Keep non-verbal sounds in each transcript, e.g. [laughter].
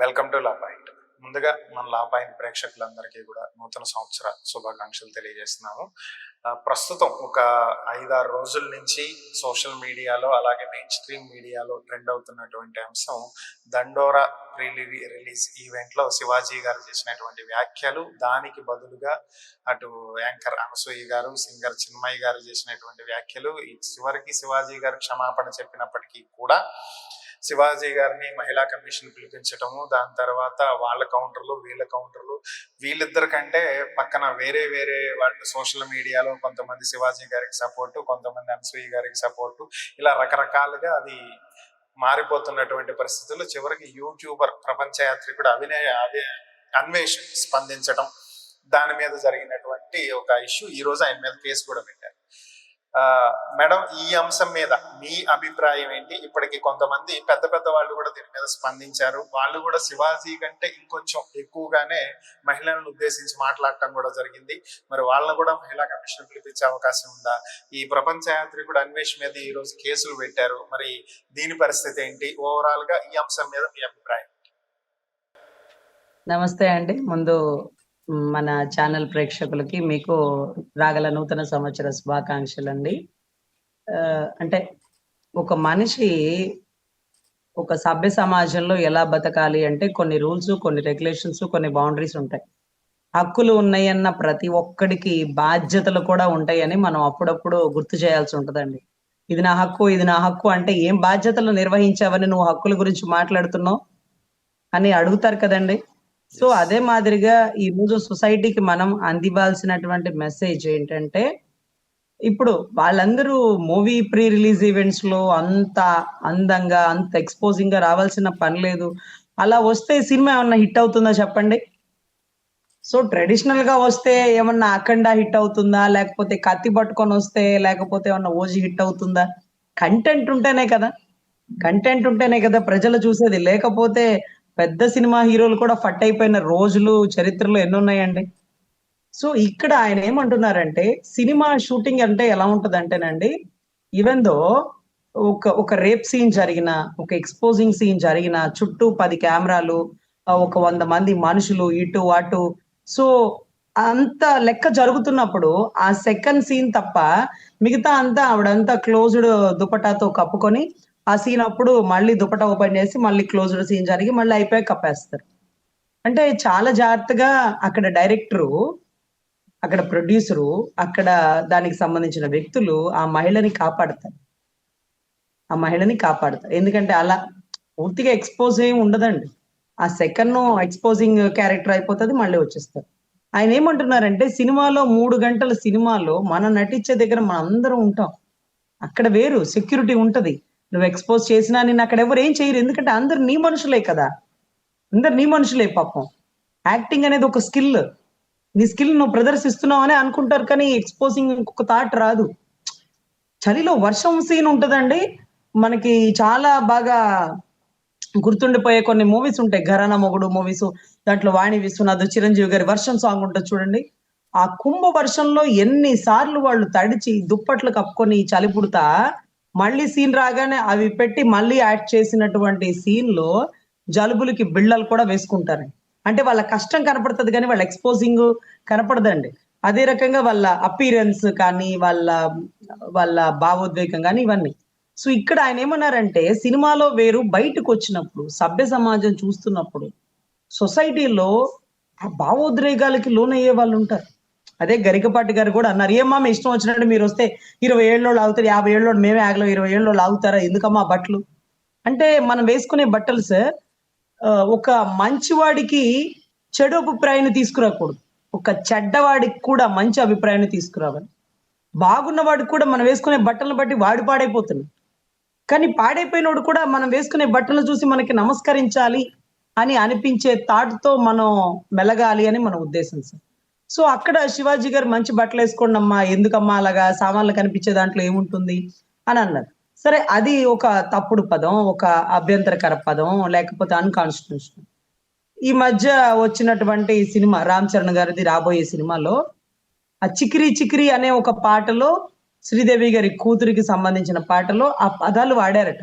Welcome to law point ముందుగా మన law point ప్రేక్షకులందరికీ కూడా నూతన సంవత్సర శుభాకాంక్షలు తెలియజేస్తున్నాము. ప్రస్తుతం ఒక ఐదారు రోజుల నుంచి సోషల్ మీడియాలో అలాగే మెయిన్ స్ట్రీమ్ మీడియాలో ట్రెండ్ అవుతున్నటువంటి అంశం దండోరా ప్రీ రిలీజ్ ఈవెంట్లో శివాజీ గారు చేసినటువంటి వ్యాఖ్యలు. దానికి బదులుగా అటు యాంకర్ అనసూయ గారు సింగర్ చిన్మయ్య గారు చేసినటువంటి వ్యాఖ్యలు. చివరికి శివాజీ గారు క్షమాపణ చెప్పినప్పటికీ కూడా శివాజీ గారిని మహిళా కమిషన్ పిలిపించటము దాని తర్వాత వాళ్ళ కౌంటర్లు వీళ్ళ కౌంటర్లు. వీళ్ళిద్దరి కంటే పక్కన వేరే వేరే వాళ్ళు సోషల్ మీడియాలో కొంతమంది శివాజీ గారికి సపోర్టు కొంతమంది అనసూయ గారికి సపోర్టు. ఇలా రకరకాలుగా అది మారిపోతున్నటువంటి పరిస్థితుల్లో చివరికి యూట్యూబర్ ప్రపంచ యాత్రికుడు అభినయ అభి అన్వేష్ స్పందించడం దాని మీద జరిగినటువంటి ఒక ఇష్యూ. ఈ రోజు ఆయన మీద కేసు కూడా పెట్టారు. మేడం ఈ అంశం మీద మీ అభిప్రాయం ఏంటి? ఇప్పటికి కొంతమంది పెద్ద పెద్ద వాళ్ళు కూడా దీని మీద స్పందించారు. వాళ్ళు కూడా శివాజీ కంటే ఇంకొంచెం ఎక్కువగానే మహిళలను ఉద్దేశించి మాట్లాడటం కూడా జరిగింది. మరి వాళ్ళని కూడా మహిళా కమిషన్ పిలిపించే అవకాశం ఉందా? ఈ ప్రపంచ యాత్రికుడు అన్వేష్ మీద ఈ రోజు కేసులు పెట్టారు. మరి దీని పరిస్థితి ఏంటి? ఓవరాల్గా ఈ అంశం మీద మీ అభిప్రాయం నమస్తే అండి. ముందు మన ఛానల్ ప్రేక్షకులకి మీకు రాగల నూతన సంవత్సర శుభాకాంక్షలు అండి ఆ, అంటే ఒక మనిషి ఒక సభ్య సమాజంలో ఎలా బతకాలి అంటే కొన్ని రూల్స్ కొన్ని రెగ్యులేషన్స్ కొన్ని బౌండరీస్ ఉంటాయి. హక్కులు ఉన్నాయన్న ప్రతి ఒక్కడికి బాధ్యతలు కూడా ఉంటాయని మనం అప్పుడప్పుడు గుర్తు చేయాల్సి ఉంటుందండి. ఇది నా హక్కు ఇది నా హక్కు అంటే ఏం బాధ్యతలు నిర్వహించావని నువ్వు హక్కుల గురించి మాట్లాడుతున్నావు అని అడుగుతారు కదండి. సో అదే మాదిరిగా ఈ రోజు సొసైటీకి మనం అందివ్వాల్సినటువంటి మెసేజ్ ఏంటంటే ఇప్పుడు వాళ్ళందరూ మూవీ ప్రీ రిలీజ్ ఈవెంట్స్లో అంత అందంగా అంత ఎక్స్పోజింగ్గా రావాల్సిన పని లేదు. అలా వస్తే సినిమా ఏమన్నా హిట్ అవుతుందా చెప్పండి? సో ట్రెడిషనల్గా వస్తే ఏమన్నా అఖండ హిట్ అవుతుందా? లేకపోతే కత్తి పట్టుకొని వస్తే లేకపోతే ఏమన్నా ఓజీ హిట్ అవుతుందా? కంటెంట్ ఉంటేనే కదా. కంటెంట్ ఉంటేనే కదా ప్రజలు చూసేది. లేకపోతే పెద్ద సినిమా హీరోలు కూడా ఫట్ అయిపోయిన రోజులు చరిత్రలో ఎన్ని ఉన్నాయండి సో ఇక్కడ ఆయన ఏమంటున్నారంటే సినిమా షూటింగ్ అంటే ఎలా ఉంటది అంటేనండి ఈవెన్ దో ఒక ఒక రేప్ సీన్ జరిగిన ఒక ఎక్స్పోజింగ్ సీన్ జరిగిన చుట్టూ పది కెమెరాలు ఒక వంద మంది మనుషులు ఇటు అటు. సో అంత లెక్క జరుగుతున్నప్పుడు ఆ సెకండ్ సీన్ తప్ప మిగతా అంతా ఆవిడంతా క్లోజ్డ్ దుపటాతో కప్పుకొని ఆ సీన్ అప్పుడు మళ్ళీ దుపట ఓపెన్ చేసి మళ్ళీ క్లోజ్డ్ సీన్ జరిగి మళ్ళీ అయిపోయి కప్పేస్తారు. అంటే చాలా జాగ్రత్తగా అక్కడ డైరెక్టరు అక్కడ ప్రొడ్యూసరు అక్కడ దానికి సంబంధించిన వ్యక్తులు ఆ మహిళని కాపాడతారు. ఆ మహిళని కాపాడతారు. ఎందుకంటే అలా పూర్తిగా ఎక్స్పోజ్ ఏమి ఉండదండి. ఆ సెకండ్ ఎక్స్పోజింగ్ క్యారెక్టర్ అయిపోతుంది మళ్ళీ వచ్చేస్తారు. ఆయన ఏమంటున్నారంటే సినిమాలో మూడు గంటల సినిమాలో మనం నటించే దగ్గర మనం అందరం ఉంటాం. అక్కడ వేరు సెక్యూరిటీ ఉంటుంది. నువ్వు ఎక్స్పోజ్ చేసినా నేను అక్కడ ఎవరు ఏం చేయరు. ఎందుకంటే అందరు నీ మనుషులే కదా. అందరు నీ మనుషులే పాపం. యాక్టింగ్ అనేది ఒక స్కిల్ నీ స్కిల్ నువ్వు ప్రదర్శిస్తున్నావు అని అనుకుంటారు కానీ ఎక్స్పోజింగ్ ఇంకొక థాట్ రాదు. చలిలో వర్షం సీన్ ఉంటుందండి. మనకి చాలా బాగా గుర్తుండిపోయే కొన్ని మూవీస్ ఉంటాయి. ఘరానా మొగుడు మూవీస్ దాంట్లో వాణి విశ్వనాథ్ చిరంజీవి గారి వర్షం సాంగ్ ఉంటుంది చూడండి. ఆ కుంభ వర్షంలో ఎన్ని సార్లు వాళ్ళు తడిచి దుప్పట్లు కప్పుకొని చలి పుడతా మళ్ళీ సీన్ రాగానే అవి పెట్టి మళ్ళీ యాడ్ చేసినటువంటి సీన్లో జలుబులకి బిళ్ళలు కూడా వేసుకుంటారు. అంటే వాళ్ళ కష్టం కనపడుతుంది కానీ వాళ్ళ ఎక్స్పోజింగ్ కనపడదండి. అదే రకంగా వాళ్ళ అపీరెన్స్ కానీ వాళ్ళ వాళ్ళ భావోద్వేగం కానీ ఇవన్నీ. సో ఇక్కడ ఆయన ఏమన్నారంటే సినిమాలో వేరు బయటకు వచ్చినప్పుడు సభ్య సమాజం చూస్తున్నప్పుడు సొసైటీలో ఆ భావోద్రేగాలకి లోనయ్యే వాళ్ళు ఉంటారు. అదే గరికపాటి గారు కూడా అన్నారు ఏమ్మా మీ ఇష్టం వచ్చినట్టు మీరు వస్తే ఇరవై ఏళ్ళు ఆగుతారు యాభై ఏళ్ళు మేమే ఆగలం ఇరవై ఏళ్ళలో ఆగుతారా ఎందుకమ్మా బట్టలు? అంటే మనం వేసుకునే బట్టలు సార్ ఒక మంచివాడికి చెడు అభిప్రాయాన్ని తీసుకురాకూడదు. ఒక చెడ్డవాడికి కూడా మంచి అభిప్రాయాన్ని తీసుకురావాలి. బాగున్నవాడికి కూడా మనం వేసుకునే బట్టలను బట్టి వాడి పాడైపోతుంది కానీ పాడైపోయినోడు కూడా మనం వేసుకునే బట్టలను చూసి మనకి నమస్కరించాలి అని అనిపించే థాట్తో మనం మెలగాలి అని మన ఉద్దేశం సార్. సో అక్కడ శివాజీ గారు మంచి బట్టలు వేసుకోండి అమ్మా ఎందుకమ్మా అలాగా సామాన్లు కనిపించే దాంట్లో ఏముంటుంది? అని అన్నారు. సరే అది ఒక తప్పుడు పదం ఒక అభ్యంతరకర పదం లేకపోతే అన్కాన్స్టిట్యూషన్ ఈ మధ్య వచ్చినటువంటి సినిమా రామ్ చరణ్ గారిది రాబోయే సినిమాలో ఆ చికిరి చికిరి అనే ఒక పాటలో శ్రీదేవి గారి కూతురికి సంబంధించిన పాటలో ఆ పదాలు వాడారట.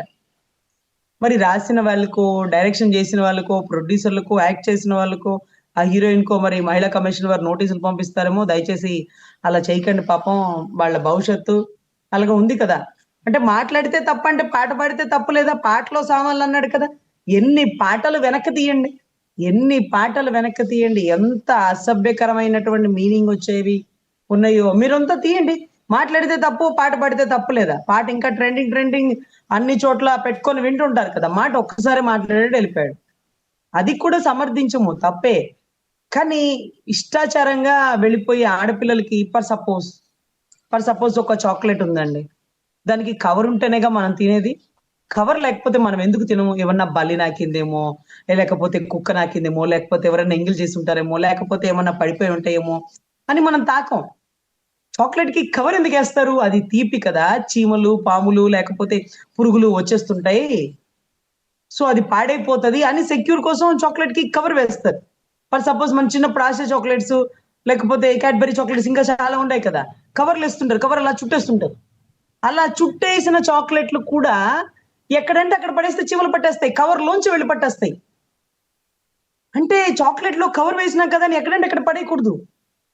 మరి రాసిన వాళ్ళకో డైరెక్షన్ చేసిన వాళ్ళకో ప్రొడ్యూసర్లకు యాక్ట్ చేసిన వాళ్ళకో ఆ హీరోయిన్ కో మరి మహిళా కమిషన్ వారు నోటీసులు పంపిస్తారేమో దయచేసి అలా చేయకండి పాపం వాళ్ళ భవిష్యత్తు అలాగే ఉంది కదా. అంటే మాట్లాడితే తప్ప అంటే పాట పాడితే తప్పు లేదా? పాటలో సామాన్లు అన్నాడు కదా. ఎన్ని పాటలు వెనక్కి తీయండి. ఎన్ని పాటలు వెనక్కి తీయండి. ఎంత అసభ్యకరమైనటువంటి మీనింగ్ వచ్చేవి ఉన్నాయో. మీరంతా తీయండి. మాట్లాడితే తప్పు పాట పాడితే తప్పు లేదా? పాట ఇంకా ట్రెండింగ్ ట్రెండింగ్ అన్ని చోట్ల పెట్టుకొని వింటుంటారు కదా. మాట ఒక్కసారి మాట్లాడాడు వెళ్ళిపోయాడు. అది కూడా సమర్థించము. తప్పే. కానీ ఇష్టాచారంగా వెళ్ళిపోయి ఆడపిల్లలకి ఫర్ సపోజ్ ఫర్ సపోజ్ ఒక చాక్లెట్ ఉందండి. దానికి కవర్ ఉంటేనేగా మనం తినేది. కవర్ లేకపోతే మనం ఎందుకు తినము? ఏమన్నా బలి నాకిందేమో లేకపోతే కుక్క నాకిందేమో లేకపోతే ఎవరైనా ఎంగిల్ చేసి ఉంటారేమో లేకపోతే ఏమన్నా పడిపోయి ఉంటాయేమో అని మనం తాకం. చాక్లెట్కి కవర్ ఎందుకు వేస్తారు? అది తీపి కదా. చీమలు పాములు లేకపోతే పురుగులు వచ్చేస్తుంటాయి. సో అది పాడైపోతుంది అని సెక్యూర్ కోసం చాక్లెట్కి కవర్ వేస్తారు. ఫర్ సపోజ్ మన చిన్నప్పుడు ఆశ చాక్లెట్స్ లేకపోతే క్యాడ్బరీ చాక్లెట్స్ ఇంకా చాలా ఉన్నాయి కదా. కవర్లు వేస్తుంటారు కవర్ అలా చుట్టేస్తుంటారు. అలా చుట్టేసిన చాక్లెట్లు కూడా ఎక్కడంటే అక్కడ పడేస్తే చీమలు పట్టేస్తాయి కవర్లోంచి వెళ్ళి పట్టేస్తాయి. అంటే చాక్లెట్లో కవర్ వేసినా కదా అని ఎక్కడంటే అక్కడ పడేయకూడదు.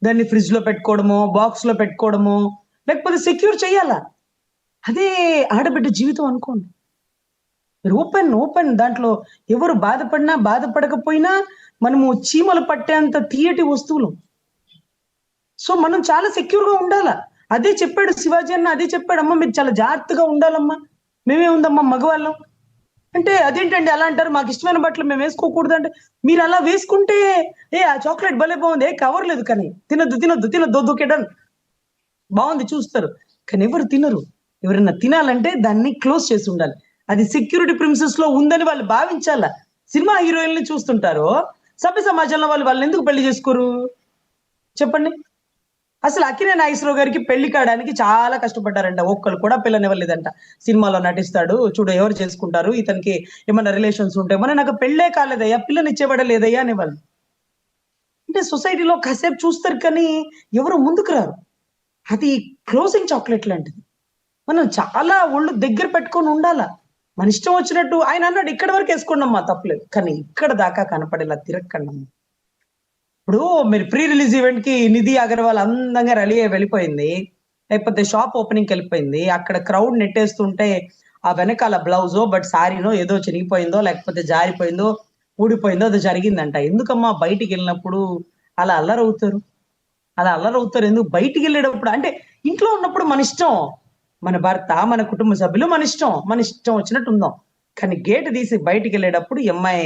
దాన్ని ఫ్రిడ్జ్లో పెట్టుకోవడమో బాక్స్లో పెట్టుకోవడమో లేకపోతే సెక్యూర్ చేయాలా? అదే ఆడబిడ్డ జీవితం అనుకోండి. మీరు ఓపెన్ ఓపెన్ దాంట్లో ఎవరు బాధపడినా బాధపడకపోయినా మనము చీమలు పట్టేంత తీయటి వస్తువులు. సో మనం చాలా సెక్యూర్గా ఉండాలా. అదే చెప్పాడు శివాజీ అన్న అదే చెప్పాడు అమ్మ మీరు చాలా జాగ్రత్తగా ఉండాలమ్మా. మేమే ఉందమ్మా మగవాళ్ళం. అంటే అదేంటండి అలా అంటారు? మాకు ఇష్టమైన బట్టలు మేము వేసుకోకూడదు అంటే మీరు అలా వేసుకుంటే ఏ ఆ చాక్లెట్ భలే బాగుంది. ఏ కవర్ లేదు కానీ. తినొద్దు తినొద్దు తినొద్దు దొద్దుకెడన్ బాగుంది చూస్తారు. కానీ ఎవరు తినరు. ఎవరైనా తినాలంటే దాన్ని క్లోజ్ చేసి ఉండాలి. అది సెక్యూరిటీ ప్రిన్సెస్లో ఉందని వాళ్ళు భావించాల? సినిమా హీరోయిన్ చూస్తుంటారు. సభ్య సమాజంలో వాళ్ళు వాళ్ళని ఎందుకు పెళ్ళి చేసుకోరు? చెప్పండి. అసలు అక్కినే నాగేశ్వరరావు గారికి పెళ్ళి కావడానికి చాలా కష్టపడ్డారంట. ఒక్కరు కూడా పిల్లనివ్వలేదంట. సినిమాలో నటిస్తాడు. చూడు ఎవరు చేసుకుంటారు? ఇతనికి ఏమైనా రిలేషన్స్ ఉంటే మన నాకు పెళ్ళే కాలేదయ్యా పిల్లనిచ్చేవాడే లేదయ్యా అనేవాళ్ళు. అంటే సొసైటీలో కాసేపు చూస్తారు కానీ ఎవరు ముందుకు రారు. అది క్లోజింగ్ చాక్లెట్ లాంటిది. మనం చాలా ఒళ్ళు దగ్గర పెట్టుకొని ఉండాలా? మన ఇష్టం వచ్చినట్టు ఆయన అన్నాడు ఇక్కడ వరకు వేసుకోండి అమ్మా తప్పలేదు కానీ ఇక్కడ దాకా కనపడేలా తిరగకండి ఇప్పుడు మీరు ప్రీ రిలీజ్ ఈవెంట్కి నిధి అగర్వాల్ అందంగా రెడీ అయ్యి వెళ్ళిపోయింది. లేకపోతే షాప్ ఓపెనింగ్ వెళ్ళిపోయింది. అక్కడ క్రౌడ్ నెట్టేస్తుంటే ఆ వెనకాల బ్లౌజో బట్ సారీనో ఏదో చినిగిపోయిందో లేకపోతే జారిపోయిందో ఊడిపోయిందో అది జరిగిందంట. ఎందుకమ్మా బయటికి వెళ్ళినప్పుడు అలా అల్లరవుతారు? అలా అల్లరవుతారు. ఎందుకు? బయటికి వెళ్ళేటప్పుడు అంటే ఇంట్లో ఉన్నప్పుడు మన ఇష్టం. మన భర్త మన కుటుంబ సభ్యులు మన ఇష్టం మన ఇష్టం వచ్చినట్టు ఉందాం కానీ గేట్ తీసి బయటికి వెళ్ళేటప్పుడు ఈ అమ్మాయి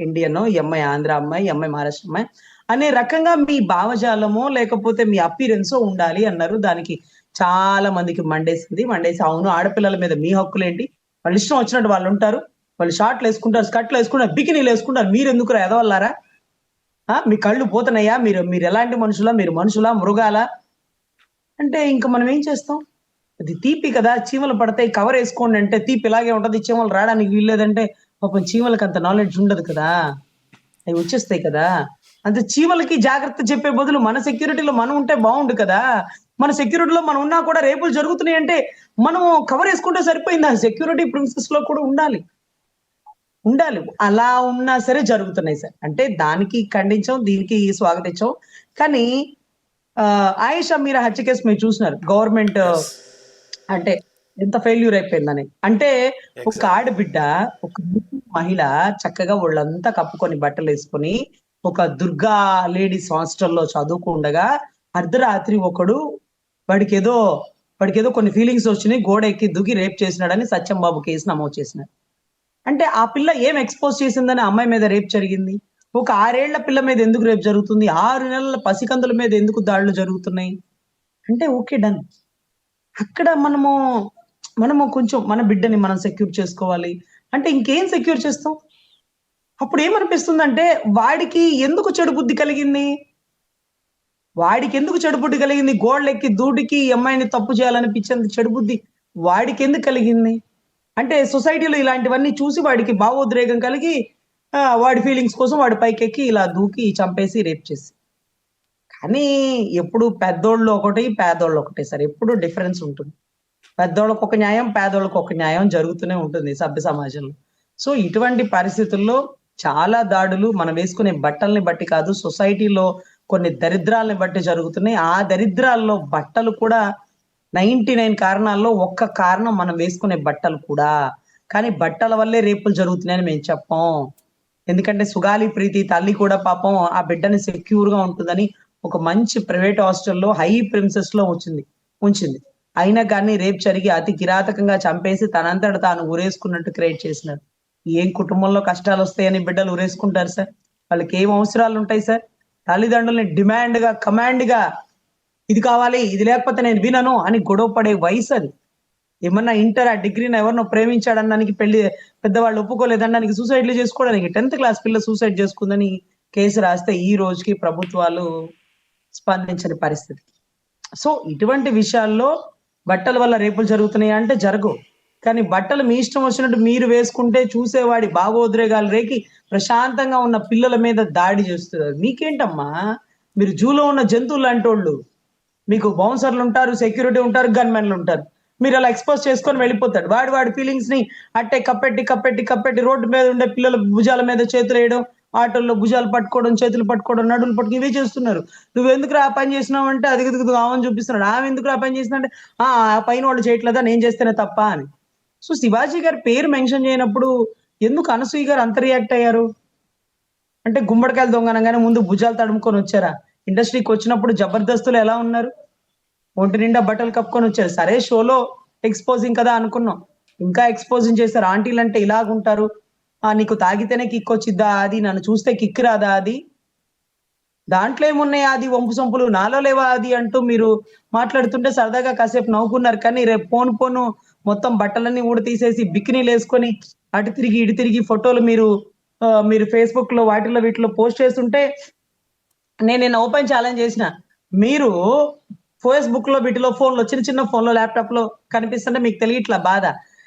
ఇండియన్ ఈ అమ్మాయి ఆంధ్ర అమ్మాయి ఎంఐ అమ్మాయి మహారాష్ట్ర అమ్మాయి అనే రకంగా మీ భావజాలమో లేకపోతే మీ అపీరెన్సో ఉండాలి అన్నారు. దానికి చాలా మందికి మండేసింది. మండేసి అవును ఆడపిల్లల మీద మీ హక్కులు ఏంటి వాళ్ళు ఇష్టం వచ్చినట్టు వాళ్ళు ఉంటారు. వాళ్ళు షార్ట్లు వేసుకుంటారు స్కర్ట్లు వేసుకుంటారు బికినీలు వేసుకుంటారు. మీరు ఎందుకు ఎదవల్లారా మీ కళ్ళు పోతున్నాయా? మీరు మీరు ఎలాంటి మనుషులా? మీరు మనుషులా? మృగాలా? అంటే ఇంకా మనం ఏం చేస్తాం? అది తీపి కదా చీమలు పడతాయి కవర్ వేసుకోండి అంటే తీపి ఇలాగే ఉంటది చీమలు రావడానికి వీల్లేదంటే పాపం చీమలకి అంత నాలెడ్జ్ ఉండదు కదా. అవి వచ్చేస్తాయి కదా. అంత చీమలకి జాగ్రత్త చెప్పే బదులు మన సెక్యూరిటీలో మనం ఉంటే బాగుండు కదా. మన సెక్యూరిటీలో మనం ఉన్నా కూడా రేపులు జరుగుతున్నాయి అంటే మనం కవర్ వేసుకుంటే సరిపోయింది. ఆ సెక్యూరిటీ ప్రిన్సెస్లో కూడా ఉండాలి. ఉండాలి. అలా ఉన్నా సరే జరుగుతున్నాయి సార్. అంటే దానికి ఖండించాం దీనికి స్వాగతించాం. కానీ ఆ, ఆయేషా మీరా హత్య కేసు మీరు చూసినారు. గవర్నమెంట్ అంటే ఎంత ఫెయిల్యూర్ అయిపోయిందని. అంటే ఒక. ఆడబిడ్డ ఒక మహిళ చక్కగా వాళ్ళంతా కప్పుకొని బట్టలు వేసుకొని ఒక దుర్గా లేడీస్ హాస్టల్లో చదువుకుండగా అర్ధరాత్రి ఒకడు వాడికి ఏదో వాడికి ఏదో కొన్ని ఫీలింగ్స్ వచ్చినాయి గోడ ఎక్కి దుగి రేప్ చేసినాడని సత్యం బాబు కేసు నమోదు చేసినాడు. అంటే ఆ పిల్ల ఏం ఎక్స్పోజ్ చేసిందని అమ్మాయి మీద రేప్ జరిగింది? ఒక ఆరేళ్ళ పిల్ల మీద ఎందుకు రేపు జరుగుతుంది? ఆరు నెలల పసికందుల మీద ఎందుకు దాడులు జరుగుతున్నాయి? అంటే ఓకే డన్ అక్కడ మనము మనము కొంచెం మన బిడ్డని మనం సెక్యూర్ చేసుకోవాలి. అంటే ఇంకేం సెక్యూర్ చేస్తాం? అప్పుడు ఏమనిపిస్తుందంటే వాడికి ఎందుకు చెడు బుద్ధి కలిగింది? వాడికి ఎందుకు చెడు బుద్ధి కలిగింది? గోళ్ళెక్కి దూడికి అమ్మాయిని తప్పు చేయాలనిపించేంత చెడు బుద్ధి. వాడికి ఎందుకు కలిగింది? అంటే సొసైటీలో ఇలాంటివన్నీ చూసి వాడికి భావోద్రేగం కలిగి వాడి ఫీలింగ్స్ కోసం వాడి పైకెక్కి ఇలా దూకి చంపేసి రేప్ చేసి. కానీ ఎప్పుడు పెద్దోళ్ళు ఒకటి పేదోళ్ళు ఒకటి సార్. ఎప్పుడు డిఫరెన్స్ ఉంటుంది. పెద్దోళ్ళకి ఒక న్యాయం పేదోళ్ళకి ఒక న్యాయం జరుగుతూనే ఉంటుంది సభ్య సమాజంలో. సో ఇటువంటి పరిస్థితుల్లో చాలా దాడులు మనం వేసుకునే బట్టల్ని బట్టి కాదు సొసైటీలో కొన్ని దరిద్రాలని బట్టి జరుగుతున్నాయి. ఆ దరిద్రాల్లో బట్టలు కూడా నైంటీ నైన్ కారణాల్లో ఒక్క కారణం మనం వేసుకునే బట్టలు కూడా. కానీ బట్టల వల్లే రేపులు జరుగుతున్నాయని మేము చెప్పం. ఎందుకంటే సుగాలి ప్రీతి తల్లి కూడా పాపం ఆ బిడ్డని సెక్యూర్గా ఉంటుందని ఒక మంచి ప్రైవేట్ హాస్టల్లో హై ప్రిన్సెస్లో వచ్చింది ఉంచింది. అయినా కానీ రేపు జరిగి అతి కిరాతకంగా చంపేసి తనంతట తాను ఉరేసుకున్నట్టు క్రియేట్ చేసినారు ఏం కుటుంబంలో కష్టాలు వస్తాయని బిడ్డలు ఉరేసుకుంటారు సార్? వాళ్ళకి ఏం అవసరాలు ఉంటాయి సార్? తల్లిదండ్రుల్ని డిమాండ్గా కమాండ్గా ఇది కావాలి ఇది లేకపోతే నేను వినను అని గొడవ పడే వయసు అది. ఏమన్నా ఇంటర్ ఆ డిగ్రీని ఎవరినో ప్రేమించాడనడానికి పెళ్ళి పెద్దవాళ్ళు ఒప్పుకోలేదనడానికి సూసైడ్లు చేసుకోవడానికి టెన్త్ క్లాస్ పిల్ల సూసైడ్ చేసుకుందని కేసు రాస్తే ఈ రోజుకి ప్రభుత్వాలు స్పందించని పరిస్థితి. సో ఇటువంటి విషయాల్లో బట్టల వల్ల రేపులు జరుగుతున్నాయి అంటే జరగవు. కానీ బట్టలు మీ ఇష్టం వచ్చినట్టు మీరు వేసుకుంటే చూసేవాడి భావోద్రేగాలు రేకి ప్రశాంతంగా ఉన్న పిల్లల మీద దాడి చేస్తున్నారు. మీకేంటమ్మా? మీరు జూలో ఉన్న జంతువులు లాంటోళ్ళు. మీకు బౌన్సర్లు ఉంటారు సెక్యూరిటీ ఉంటారు గన్మెన్లు ఉంటారు. మీరు అలా ఎక్స్పోజ్ చేసుకొని వెళ్ళిపోతాడు వాడి వాడి ఫీలింగ్స్ని అట్టే కప్పెట్టి కప్పెట్టి కప్పెట్టి రోడ్డు మీద ఉండే పిల్లల భుజాల మీద చేతులు వేయడం ఆటోల్లో భుజాలు పట్టుకోవడం చేతులు పట్టుకోవడం నడులు పట్టుకు ఇవే చేస్తున్నారు. నువ్వు ఎందుకు ఆ పని చేసినావు అంటే అది దిగుదు ఆమెను చూపిస్తున్నాడు. ఆమె ఎందుకు ఆ పని చేసినంటే "ఆ, పైన వాళ్ళు చేయట్లేదా? నేను చేస్తేనే తప్ప అని. సో శివాజీ గారి పేరు మెన్షన్ చేయనప్పుడు ఎందుకు అనసూయ గారు అంత రియాక్ట్ అయ్యారు? అంటే గుమ్మడికాయలు దొంగనగానే ముందు భుజాలు తడుముకొని వచ్చారా? ఇండస్ట్రీకి వచ్చినప్పుడు జబర్దస్తులు ఎలా ఉన్నారు? ఒంటి నిండా బట్టలు కప్పుకొని వచ్చారు. సరే షోలో ఎక్స్పోజింగ్ కదా అనుకున్నాం. ఇంకా ఎక్స్పోజింగ్ చేస్తారు ఆంటీలు అంటే ఇలాగుంటారు. నీకు తాగితేనే కిక్ వచ్చిద్దా అది నన్ను చూస్తే కిక్ రాదా అది దాంట్లో ఏమున్నాయి అది వంపు సొంపులు నాలో లేవా అది అంటూ మీరు మాట్లాడుతుంటే సరదాగా కాసేపు నవ్వుకున్నారు. కానీ రేపు పోను పోను మొత్తం బట్టలన్నీ ఊడ తీసేసి బికినీలు వేసుకొని అటు తిరిగి ఇటు తిరిగి ఫోటోలు మీరు మీరు ఫేస్బుక్లో వాటిలో వీటిలో పోస్ట్ చేస్తుంటే నేను నిన్న ఓపెన్ ఛాలెంజ్ చేసిన. మీరు ఫేస్బుక్లో వీటిలో ఫోన్లో చిన్న చిన్న ఫోన్లో ల్యాప్టాప్లో కనిపిస్తుంటే మీకు తెలియట్లా బాధ?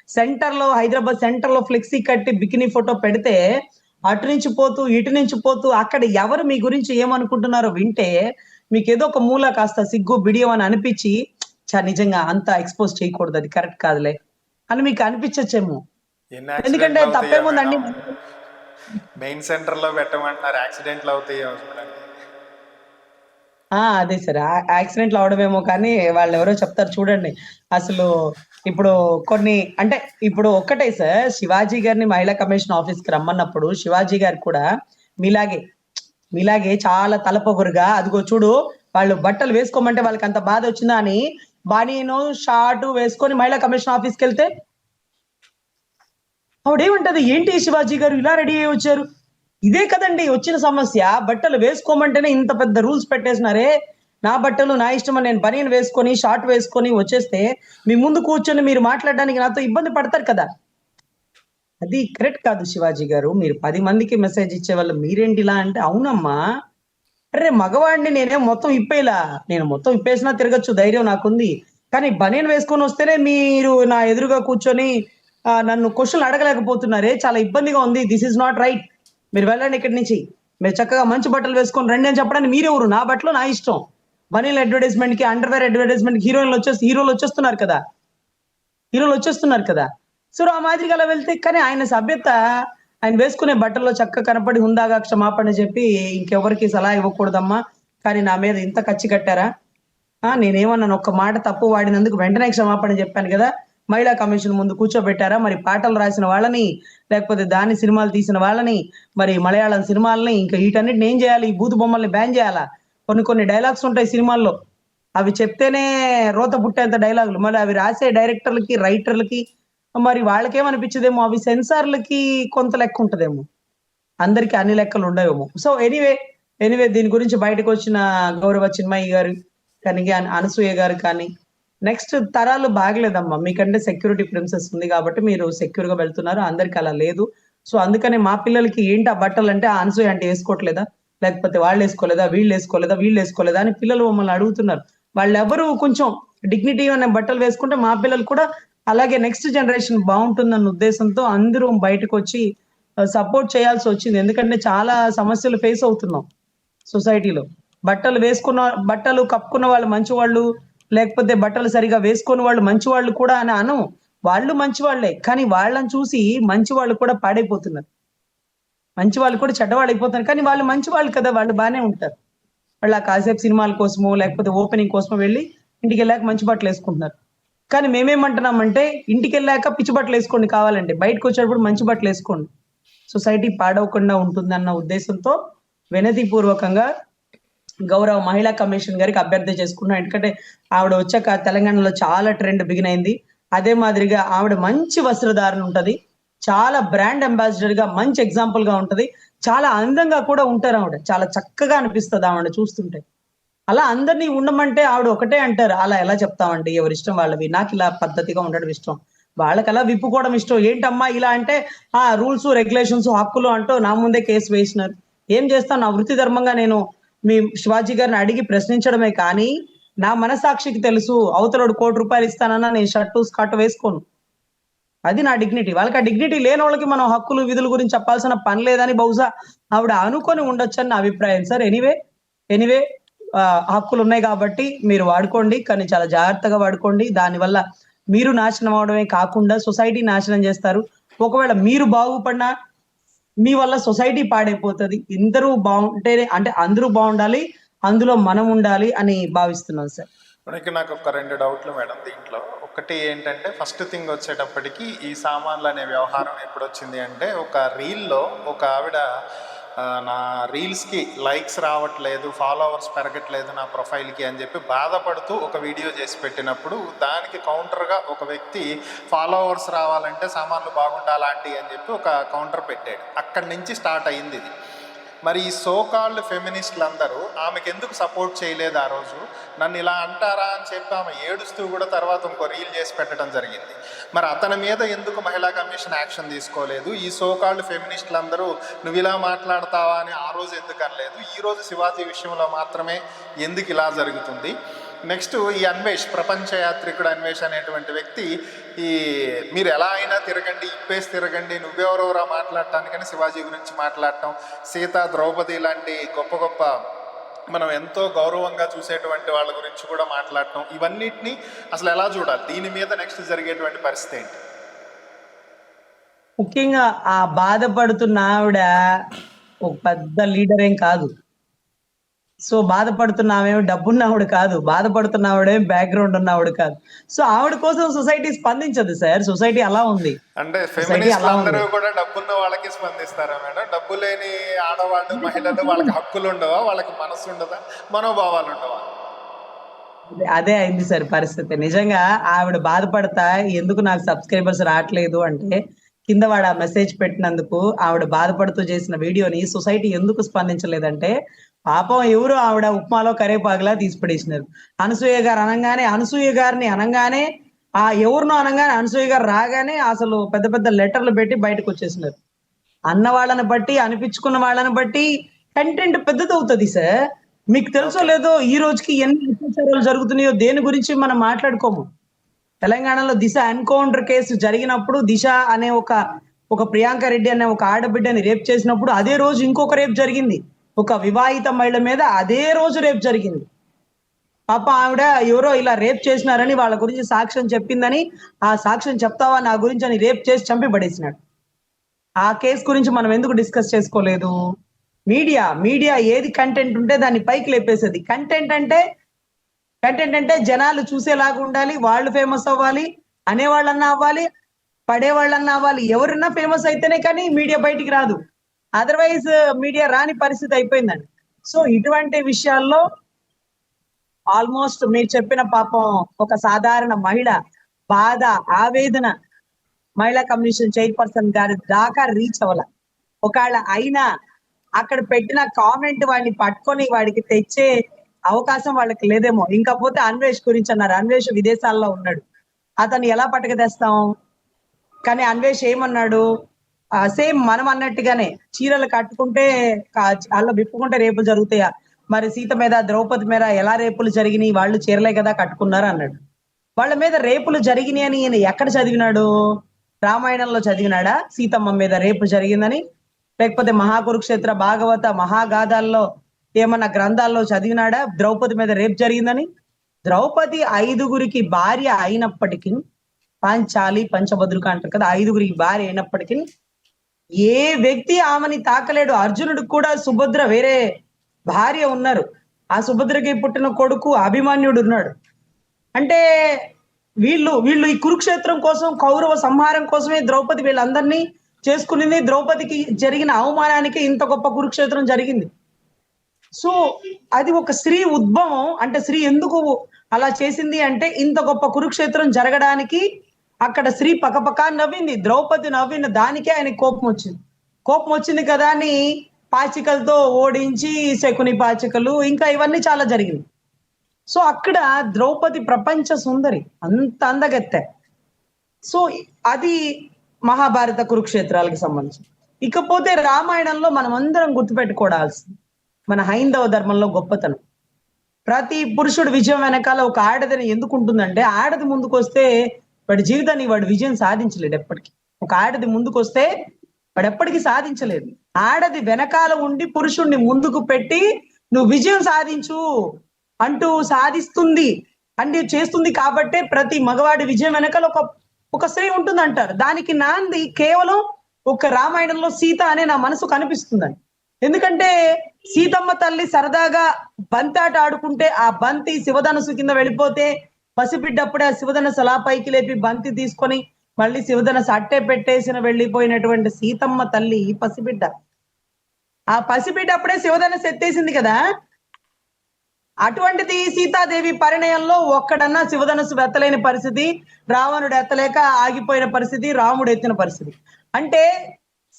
సెంటర్లో హైదరాబాద్ సెంటర్లో ఫ్లెక్సీ కట్టి బికినీ ఫోటో పెడితే అటు నుంచి పోతూ ఇటు నుంచి పోతూ అక్కడ ఎవరు మీ గురించి ఏమనుకుంటున్నారో వింటే మీకు ఏదో ఒక మూల కాస్త సిగ్గు బిడియం అని అనిపించి చా నిజంగా అంత ఎక్స్పోజ్ చేయకూడదు అది కరెక్ట్ కాదులే అని మీకు అనిపించచ్చేమో. ఎందుకంటే తప్పేముందండి? మెయిన్ సెంటర్లో పెట్టమంటున్నారు యాక్సిడెంట్లు అవుతాయి ఆ అదే సార్. యాక్సిడెంట్లు అవడమేమో కానీ వాళ్ళు ఎవరో చెప్తారు చూడండి. అసలు ఇప్పుడు కొన్ని అంటే ఇప్పుడు ఒక్కటే సార్ శివాజీ గారిని మహిళా కమిషన్ ఆఫీస్కి రమ్మన్నప్పుడు శివాజీ గారు కూడా మీలాగే మీలాగే చాలా తలపొగురుగా అదిగో చూడు వాళ్ళు బట్టలు వేసుకోమంటే వాళ్ళకి అంత బాధ వచ్చిందా అని బానీను షార్ట్ వేసుకొని మహిళా కమిషన్ ఆఫీస్కి వెళ్తే ఆవిడేమంటది? ఏంటి శివాజీ గారు ఇలా రెడీ అయ్యి వచ్చారు? ఇదే కదండి వచ్చిన సమస్య. బట్టలు వేసుకోమంటేనే ఇంత పెద్ద రూల్స్ పెట్టేసినారే. నా బట్టలు నా ఇష్టం నేను బనీన్ వేసుకొని షార్ట్ వేసుకొని వచ్చేస్తే మీ ముందు కూర్చొని మీరు మాట్లాడడానికి నాతో ఇబ్బంది పడతారు కదా. అది కరెక్ట్ కాదు శివాజీ గారు. మీరు పది మందికి మెసేజ్ ఇచ్చే వాళ్ళు మీరేంటి ఇలా అంటే అవునమ్మా. అరే మగవాడిని నేనే మొత్తం ఇప్పేలా? నేను మొత్తం ఇప్పేసినా తిరగచ్చు ధైర్యం నాకుంది. కానీ బనీన్ వేసుకొని వస్తేనే మీరు నా ఎదురుగా కూర్చొని నన్ను క్వశ్చన్లు అడగలేకపోతున్నారే. చాలా ఇబ్బందిగా ఉంది. దిస్ ఇస్ నాట్ రైట్ మీరు వెళ్ళండి ఇక్కడి నుంచి. మీరు చక్కగా మంచి బట్టలు వేసుకొని రండి అని చెప్పడానికి మీరెవరు నా బట్టలు నా ఇష్టం. బనీల్ అడ్వర్టైజ్మెంట్కి అండర్ వేర్ అడ్వర్టైజ్మెంట్ హీరోయిన్లు వచ్చేసి హీరోలు వచ్చేస్తున్నారు కదా. హీరోలు వచ్చేస్తున్నారు కదా. సో ఆ మాదిరిగా అలా వెళ్తే కానీ ఆయన సభ్యత ఆయన వేసుకునే బట్టల్లో చక్కగా కనపడి హుందాగా క్షమాపణ చెప్పి ఇంకెవరికి సలహా ఇవ్వకూడదమ్మా. కానీ నా మీద ఇంత ఖర్చు కట్టారా? నేనేమన్నాను ఒక్క మాట తప్పు వాడినందుకు వెంటనే క్షమాపణ చెప్పాను కదా. మహిళా కమిషన్ ముందు కూర్చోబెట్టారా? మరి పాటలు రాసిన వాళ్ళని లేకపోతే దాని సినిమాలు తీసిన వాళ్ళని మరి మలయాళం సినిమాలని ఇంకా వీటన్నిటిని ఏం చేయాలి? ఈ బూతు బొమ్మల్ని బ్యాన్ చేయాలా? కొన్ని కొన్ని డైలాగ్స్ ఉంటాయి సినిమాల్లో. అవి చెప్తేనే రోత పుట్టేంత డైలాగులు మరి అవి రాసే డైరెక్టర్లకి రైటర్లకి మరి వాళ్ళకేమనిపించదేమో? అవి సెన్సార్లకి కొంత లెక్క ఉంటదేమో. అందరికి అన్ని లెక్కలు ఉండవేమో. సో ఎనీవే ఎనీవే దీని గురించి బయటకు వచ్చిన గౌరవ చిన్మయ్య గారు కానీ అనసూయ గారు కానీ నెక్స్ట్ తరాలు బాగలేదమ్మా. మీకంటే సెక్యూరిటీ ప్రిన్సెస్ ఉంది కాబట్టి మీరు సెక్యూర్గా వెళ్తున్నారు. అందరికి అలా లేదు. సో అందుకనే మా పిల్లలకి ఏంటి ఆ బట్టలు అంటే ఆ అంటే వేసుకోవట్లేదా? లేకపోతే వాళ్ళు వేసుకోలేదా? వీళ్ళు వేసుకోలేదా? వీళ్ళు వేసుకోలేదా? అని పిల్లలు మమ్మల్ని అడుగుతున్నారు. వాళ్ళు ఎవరు కొంచెం డిగ్నిటీ అనే బట్టలు వేసుకుంటే మా పిల్లలు కూడా అలాగే నెక్స్ట్ జనరేషన్ బాగుంటుందన్న ఉద్దేశంతో అందరూ బయటకు వచ్చి సపోర్ట్ చేయాల్సి వచ్చింది. ఎందుకంటే చాలా సమస్యలు ఫేస్ అవుతున్నాం సొసైటీలో బట్టలు వేసుకున్న బట్టలు కప్పుకున్న వాళ్ళు మంచి వాళ్ళు లేకపోతే బట్టలు సరిగా వేసుకొని వాళ్ళు మంచి వాళ్ళు కూడా అని అనం. వాళ్ళు మంచి వాళ్ళే కానీ వాళ్ళని చూసి మంచి వాళ్ళు కూడా పాడైపోతున్నారు. మంచి వాళ్ళు కూడా చెడ్డవాళ్ళు అయిపోతున్నారు కానీ వాళ్ళు మంచి వాళ్ళు కదా. వాళ్ళు బాగానే ఉంటారు. వాళ్ళు ఆ కాసేపు సినిమాల కోసమో లేకపోతే ఓపెనింగ్ కోసమో వెళ్ళి ఇంటికి వెళ్ళాక మంచి బట్టలు వేసుకుంటున్నారు. కానీ మేమేమంటున్నామంటే ఇంటికి వెళ్ళాక పిచ్చి బట్టలు వేసుకోండి కావాలంటే. బయటకు వచ్చేటప్పుడు మంచి బట్టలు వేసుకోండి. సొసైటీ పాడవకుండా ఉంటుందన్న ఉద్దేశంతో వినతి పూర్వకంగా గౌరవ మహిళా కమిషన్ గారికి అభ్యర్థి చేసుకున్నాం. ఎందుకంటే ఆవిడ వచ్చాక తెలంగాణలో చాలా ట్రెండ్ బిగిన్ అయింది. అదే మాదిరిగా ఆవిడ మంచి వస్త్రధారణ ఉంటది. చాలా బ్రాండ్ అంబాసిడర్గా మంచి ఎగ్జాంపుల్గా ఉంటది. చాలా అందంగా కూడా ఉంటారు ఆవిడ. చాలా చక్కగా అనిపిస్తుంది ఆవిడ చూస్తుంటే. అలా అందరినీ ఉండమంటే ఆవిడ ఒకటే అంటారు. అలా ఎలా చెప్తామండి? ఎవరి ఇష్టం వాళ్ళవి? నాకు ఇలా పద్ధతిగా ఉండడం ఇష్టం. వాళ్ళకి అలా విప్పుకోవడం ఇష్టం. ఏంటమ్మా ఇలా అంటే ఆ రూల్స్ రెగ్యులేషన్స్ హక్కులు అంటూ నా ముందే కేసు వేసినారు. ఏం చేస్తాను నా వృత్తి ధర్మంగా నేను మీ శివాజీ గారిని అడిగి ప్రశ్నించడమే కానీ నా మనసాక్షికి తెలుసు అవతలోడు కోటి రూపాయలు ఇస్తానన్నా నేను షర్టు స్కర్ట్ వేసుకోను. అది నా డిగ్నిటీ. వాళ్ళకి ఆ డిగ్నిటీ లేని వాళ్ళకి మనం హక్కులు విధుల గురించి చెప్పాల్సిన పని లేదని బహుశా ఆవిడ అనుకొని ఉండొచ్చు అని నా అభిప్రాయం. సార్ ఎనీవే ఎనీవే హక్కులు ఉన్నాయి కాబట్టి మీరు వాడుకోండి కానీ చాలా జాగ్రత్తగా వాడుకోండి. దానివల్ల మీరు నాశనం అవడమే కాకుండా సొసైటీ నాశనం చేస్తారు. ఒకవేళ మీరు బాగుపడినా మీ వల్ల సొసైటీ పాడైపోతుంది. ఇందరూ బాగుంటేనే అంటే అందరూ బాగుండాలి అందులో మనం ఉండాలి అని భావిస్తున్నాం సార్. మనకి నాకు ఒక రెండు డౌట్లు మేడం దీంట్లో. ఒకటి ఏంటంటే ఫస్ట్ థింగ్ వచ్చేటప్పటికి ఈ సామాన్లు అనే వ్యవహారం ఎప్పుడు వచ్చింది అంటే ఒక రీల్లో ఒక ఆవిడ నా రీల్స్కి లైక్స్ రావట్లేదు ఫాలోవర్స్ పెరగట్లేదు నా ప్రొఫైల్కి అని చెప్పి బాధపడుతూ ఒక వీడియో చేసి పెట్టినప్పుడు దానికి కౌంటర్గా ఒక వ్యక్తి ఫాలోవర్స్ రావాలంటే సామాన్లు బాగుండాలాంటి అని చెప్పి ఒక కౌంటర్ పెట్టాడు. అక్కడి నుంచి స్టార్ట్ అయింది ఇది. మరి ఈ సోకాల్డ్ ఫెమినిస్టులు అందరూ ఆమెకి ఎందుకు సపోర్ట్ చేయలేదు ఆ రోజు? నన్ను ఇలా అంటారా అని చెప్పి ఆమె ఏడుస్తూ కూడా తర్వాత ఇంకో రీల్ చేసి పెట్టడం జరిగింది. మరి అతని మీద ఎందుకు మహిళా కమిషన్ యాక్షన్ తీసుకోలేదు? ఈ సోకాల్డ్ ఫెమినిస్టులు అందరూ నువ్వు ఇలా మాట్లాడతావా అని ఆ రోజు ఎందుకు అనలేదు? ఈరోజు శివాజీ విషయంలో మాత్రమే ఎందుకు ఇలా జరుగుతుంది? నెక్స్ట్ ఈ అన్వేష్ ప్రపంచ యాత్రికుడు అన్వేష్ అనేటువంటి వ్యక్తి ఈ మీరు ఎలా అయినా తిరగండి ఇప్పేసి తిరగండి నువ్వెవరెవరా మాట్లాడటానికని శివాజీ గురించి మాట్లాడటం సీత ద్రౌపది లాంటి గొప్ప గొప్ప మనం ఎంతో గౌరవంగా చూసేటువంటి వాళ్ళ గురించి కూడా మాట్లాడటం ఇవన్నిటిని అసలు ఎలా చూడాలి? దీని మీద నెక్స్ట్ జరిగేటువంటి పరిస్థితి ఏంటి? ముఖ్యంగా ఆ బాధపడుతున్న ఆవిడ ఒక పెద్ద లీడర్ ఏం కాదు. సో బాధపడుతున్న ఆమె డబ్బున్న ఆవిడ కాదు బాధపడుతున్న ఆవిడే బ్యాక్గ్రౌండ్ ఉన్న ఆవిడ కాదు. సో ఆవిడ కోసం సొసైటీ స్పందించదు సార్ సొసైటీ అలా ఉంది. అంటే. అందరూ కూడా డబ్బున్న వాళ్ళకి స్పందిస్తారా మేడం? డబ్బు లేని ఆడవాళ్ళు మహిళలు [laughs] వాళ్ళకి హక్కులు ఉండవా? వాళ్ళకి మనసు ఉండదా? మనోభావాలు ఉండవా? అదే- అదే అయింది సార్ పరిస్థితి. నిజంగా ఆవిడ బాధపడతా ఎందుకు నాకు సబ్స్క్రైబర్స్ రావట్లేదు అంటే కింద వాడు ఆ మెసేజ్ పెట్టినందుకు ఆవిడ బాధపడుతూ చేసిన వీడియోని సొసైటీ ఎందుకు స్పందించలేదంటే పాపం ఎవరు ఆవిడ ఉప్మాలో కరేపాకులా తీసి పడేసినారు అనసూయ గారు అనగానే అనసూయ గారిని అనగానే ఆ ఎవరినో అనగానే అనసూయ గారు రాగానే అసలు పెద్ద పెద్ద లెటర్లు పెట్టి బయటకు వచ్చేసినారు. అన్న వాళ్ళని బట్టి అనిపించుకున్న వాళ్ళని బట్టి కంటెంట్ పెద్దదవుతుంది సార్. మీకు తెలుసో లేదో ఈ రోజుకి ఎన్ని అత్యాచారాలు జరుగుతున్నాయో దేని గురించి మనం మాట్లాడుకోము. తెలంగాణలో దిశ ఎన్కౌంటర్ కేసు జరిగినప్పుడు దిశ అనే ఒక ఒక ప్రియాంక రెడ్డి అనే ఒక ఆడబిడ్డని రేప్ చేసినప్పుడు అదే రోజు ఇంకొక రేప్ జరిగింది. ఒక వివాహిత మహిళ మీద అదే రోజు రేపు జరిగింది. పాప ఆవిడ ఎవరో ఇలా రేప్ చేసినారని వాళ్ళ గురించి సాక్ష్యం చెప్పిందని ఆ సాక్ష్యం చెప్తావా నా గురించి అని రేప్ చేసి చంపి పడేసినాడు. ఆ కేసు గురించి మనం ఎందుకు డిస్కస్ చేసుకోలేదు? మీడియా మీడియా ఏది కంటెంట్ ఉంటే దాన్ని పైకి లేపేసేది. కంటెంట్ అంటే కంటెంట్ అంటే జనాలు చూసేలాగా ఉండాలి వాళ్ళు ఫేమస్ అవ్వాలి అనేవాళ్ళన్నా అవ్వాలి పడేవాళ్ళన్నా అవ్వాలి. ఎవరన్నా ఫేమస్ అయితేనే కానీ మీడియా బయటికి రాదు. అదర్వైజ్ మీడియా uh, రాని పరిస్థితి అయిపోయిందండి. సో ఇటువంటి విషయాల్లో ఆల్మోస్ట్ మీరు చెప్పిన పాపం ఒక సాధారణ మహిళ బాధ ఆవేదన మహిళా కమిషన్ చైర్పర్సన్ గారి దాకా రీచ్ అవ్వాల. ఒకవేళ అయినా అక్కడ పెట్టిన కామెంట్ వాడిని పట్టుకొని వాడికి తెచ్చే అవకాశం వాళ్ళకి లేదేమో. ఇంకా పోతే అన్వేష్ గురించి అన్నారు. అన్వేష్ విదేశాల్లో ఉన్నాడు. అతను ఎలా పట్టుకు తెస్తాం? కానీ అన్వేష్ ఏమన్నాడు? సేమ్ మనం అన్నట్టుగానే చీరలు కట్టుకుంటే అలా విప్పుకుంటే రేపులు జరుగుతాయా? మరి సీత మీద ద్రౌపది మీద ఎలా రేపులు జరిగినాయి? వాళ్ళు చీరలే కదా కట్టుకున్నారు అన్నాడు. వాళ్ళ మీద రేపులు జరిగినాయి అని ఈయన ఎక్కడ చదివినాడు? రామాయణంలో చదివినాడా? సీతమ్మ మీద రేపు జరిగిందని? లేకపోతే మహాకురుక్షేత్ర భాగవత మహాగాథాల్లో ఏమన్నా గ్రంథాల్లో చదివినాడా? ద్రౌపది మీద రేపు జరిగిందని? ద్రౌపది ఐదుగురికి భార్య అయినప్పటికీ పాంచాలి పంచభద్రుక అంటారు కదా ఐదుగురికి భార్య అయినప్పటికీ ఏ వ్యక్తి ఆమెని తాకలేడు. అర్జునుడు కూడా సుభద్ర వేరే భార్య ఉన్నారు. ఆ సుభద్రకి పుట్టిన కొడుకు అభిమాన్యుడు ఉన్నాడు అంటే వీళ్ళు వీళ్ళు ఈ కురుక్షేత్రం కోసం కౌరవ సంహారం కోసమే ద్రౌపది వీళ్ళందరినీ చేసుకునింది. ద్రౌపదికి జరిగిన అవమానానికి ఇంత గొప్ప కురుక్షేత్రం జరిగింది. సో అది ఒక స్త్రీ ఉద్భవం. అంటే స్త్రీ ఎందుకు అలా చేసింది అంటే ఇంత గొప్ప కురుక్షేత్రం జరగడానికి అక్కడ స్త్రీ పకపక నవ్వింది. ద్రౌపది నవ్విన దానికే ఆయన కోపం వచ్చింది. కోపం వచ్చింది కదా అని పాచికలతో ఓడించి శకుని పాచికలు ఇంకా ఇవన్నీ చాలా జరిగింది సో అక్కడ ద్రౌపది ప్రపంచ సుందరి అంత అందగత్తె. సో అది మహాభారత కురుక్షేత్రాలకు సంబంధించి ఇకపోతే రామాయణంలో మనం అందరం గుర్తుపెట్టుకోవాల్సింది మన హైందవ ధర్మంలో గొప్పతనం. ప్రతి పురుషుడు విజయం వెనకాల ఒక ఆడదని ఎందుకు ఉంటుందంటే ఆడది ముందుకు వస్తే వాడి జీవితాన్ని వాడు విజయం సాధించలేడు ఎప్పటికీ. ఒక ఆడది ముందుకు వస్తే వాడు ఎప్పటికీ సాధించలేదు. ఆడది వెనకాల ఉండి పురుషుణ్ణి ముందుకు పెట్టి నువ్వు విజయం సాధించు అంటూ సాధిస్తుంది. అంటే చేస్తుంది కాబట్టే ప్రతి మగవాడి విజయం వెనకాల ఒక ఒక స్త్రీ ఉంటుంది అంటారు దానికి నాంది కేవలం ఒక రామాయణంలో సీత అనే నా మనసు కనిపిస్తుందని ఎందుకంటే సీతమ్మ తల్లి సరదాగా బంతి ఆట ఆడుకుంటే ఆ బంతి శివధనసు కింద వెళ్ళిపోతే పసిబిడ్డప్పుడే ఆ శివధన అలా పైకి లేపి బంతి తీసుకొని మళ్ళీ శివధన అట్టే పెట్టేసిన వెళ్ళిపోయినటువంటి సీతమ్మ తల్లి పసిబిడ్డ. ఆ పసిబిడ్డ అప్పుడే శివధనసు ఎత్తేసింది కదా? అటువంటిది సీతాదేవి పరిణయంలో ఒక్కడన్నా శివధనస్సు ఎత్తలేని పరిస్థితి రావణుడు ఎత్తలేక ఆగిపోయిన పరిస్థితి రాముడు ఎత్తిన పరిస్థితి. అంటే